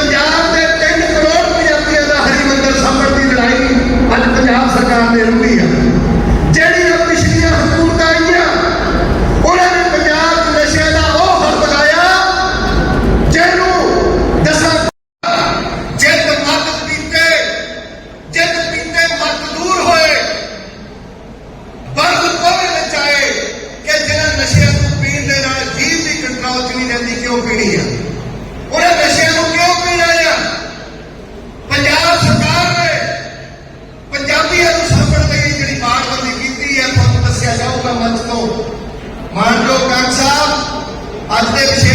ਪੰਜਾਬ ਦੇ मांडो कांसा अध्यक्ष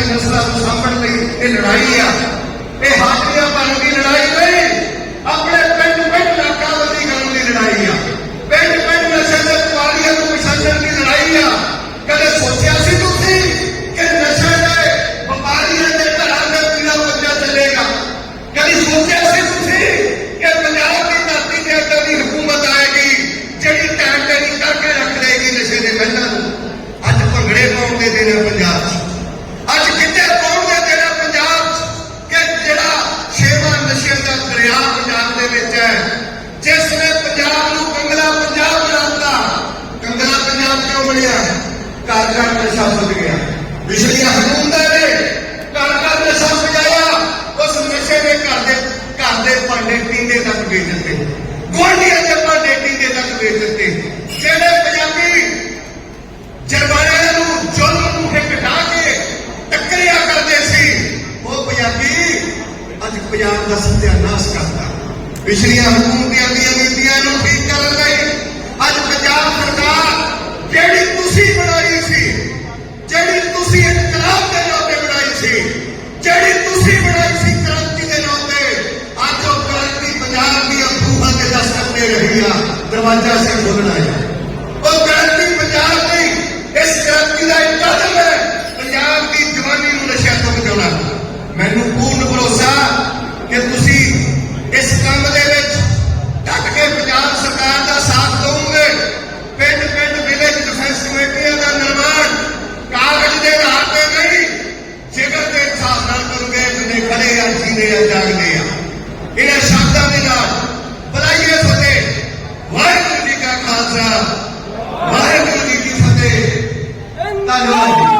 ਫਸਲਾਂ ਨਸਲਾਂ ਨੂੰ ਸਾਂਭਣ ਲਈ ਇਹ ਲੜਾਈ ਆ। ਇਹ ਹਾਜ਼ਰੀਆਂ ਭਰਨ ਦੀ ਲੜਾਈ ਨਹੀਂ, ਆਪਣੇ ਪਿੰਡ ਪਿੰਡ ਨਾਕਾਬੰਦੀ ਕਰਨ ਦੀ ਲੜਾਈ ਆ। ਪਿੰਡ ਪਿੰਡ ਨਸ਼ੇ ਦੇ ਕੁਆੜੀਆਂ ਨੂੰ ਵਿਸਰਜਣ ਦੀ ਲੜਾਈ ਆ। ਕਦੇ ਸੋਚਿਆ ਸੀ ਤੁਸੀਂ ਕਿ ਨਸ਼ੇ ਦੇ ਵਪਾਰੀਆਂ ਦੇ ਘਰਾਂ ਦੇ ਪੀੜਾ ਬੱਚਾ ਚੱਲੇਗਾ? ਕਦੀ ਸੋਚਿਆ ਸੀ ਤੁਸੀਂ ਕਿ ਪੰਜਾਬ ਦੀ ਧਰਤੀ ਤੇ ਅੱਗੇ ਦੀ ਹਕੂਮਤ ਆਏਗੀ ਜਿਹੜੀ ਟਾਈਮ ਤੇ ਨਹੀਂ ਕਰਕੇ ਰੱਖ ਦੇਗੀ ਨਸ਼ੇ ਦੇ ਮਹਿਲਾਂ ਨੂੰ? ਅੱਜ ਭੰਗੜੇ ਪਾਉਣ ਦੇ ਦਿਨ ਹੈ ਪੰਜਾਬ 'ਚ। ਕਿਉਂ ਬਣਿਆ। ਘਰ ਘਰ ਨਸ਼ਾ ਸੁੱਟ ਗਿਆ। ਪਿਛਲੀਆਂ ਹਕੂਮਤਾਂ ਨੇ ਘਰ ਘਰ ਨਸ਼ਾ ਪਜਾਇਆ ਉਸ ਨਸ਼ੇ ਦੇ ਘਰ ਦੇ ਘਰ ਦੇ ਭਾਂਡੇ ਟੀਂਡੇ ਤੱਕ ਵੇਚ ਦਿੱਤੇ। ਗੁਆਂਢੀਆਂ ਦੇ ਭਾਂਡੇ ਟੀਂਡੇ ਤੱਕ ਵੇਚ ਦਿੱਤੇ। ਜਿਹੜੇ ਪੰਜਾਬੀ ਜਰਵਾਣਿਆਂ ਨੂੰ ਜ਼ੁਲਮ ਨੂੰ ਘਟਾ ਕੇ ਟੱਕਰਿਆ ਕਰਦੇ ਸੀ, ਉਹ ਪੰਜਾਬੀ ਅੱਜ ਪੰਜਾਬ ਦਾ ਸਤਿਆਨਾਸ਼ ਕਰਦਾ। ਪਿਛਲੀਆਂ ਹਕੂਮਤਾਂ ਦੀਆਂ ਵੀ ਦਰਵਾਜ਼ਾ ਸੇ ਖੋਲਣਾ ਹੈ ਉਹ ਕ੍ਰਾਂਤੀ ਪੰਜਾਬ ਦੀ ਇਸ ਕ੍ਰਾਂਤੀ ਦਾ ਇੱਕ ਕਦਮ ਹੈ। ਪੰਜਾਬ ਦੀ ਜਵਾਨੀ ਨੂੰ ਨਸ਼ਿਆਂ ਤੋਂ ਬਚਾਉਣਾ। ਮੈਨੂੰ ਪੂਰਨ ਭਰੋਸਾ ਕਿ ਤੁਸੀਂ ਇਸ ਕੰਮ ਦੇ ਵਿੱਚ ਡਟ ਕੇ ਪੰਜਾਬ ਸਰਕਾਰ ਦਾ ਸਾਥ ਦਿਓਗੇ ਪਿੰਡ ਪਿੰਡ ਵਿਲੇਜ ਡਿਫੈਂਸ ਕਮੇਟੀਆਂ ਦਾ ਨਿਰਮਾਣ ਕਾਗਜ਼ ਦੇ ਆਧਾਰ ਤੇ ਨਹੀਂ ਜਿਗਰ ਦੇ ਹਿਸਾਬ ਨਾਲ ਕਰੋਗੇ ਜਿਹਨੇ ਖੜੇ ਆ, ਜੀਦੇ ਆ, ਜਾਗਦੇ ਆ। ਇਹਨਾਂ ਸ਼ਬਦਾਂ ਦੇ ਨਾਲ মাত্রা वाहेगुरु जी की फतेह धन्यवाद